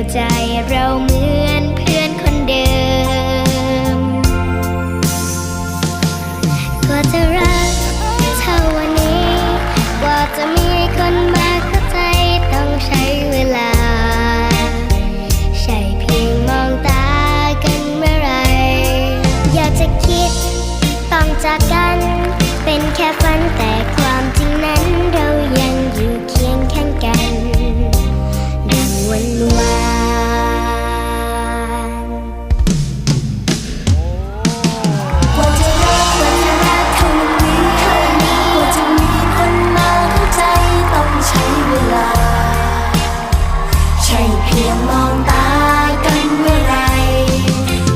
ใคราใจเราเหมือนเพื่อนคนเดิม กว่าจะรักเท่าวันนี้ กว่าจะมีคนมาเข้าใจต้องใช้เวลา ใช่เพียงมองตากันเมื่อไร อยากจะคิดต้องจากกัน ยงมองตากันเมื่อไร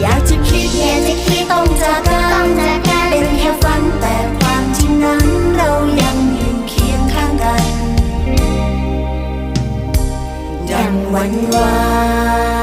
อยากจะคิดอยากจะคิดต้องจากกันต้องจากกันเป็นแค่ฝันแต่ความจริงนั้นเรายังอยู่เคียงข้างกัน ดังวันวาน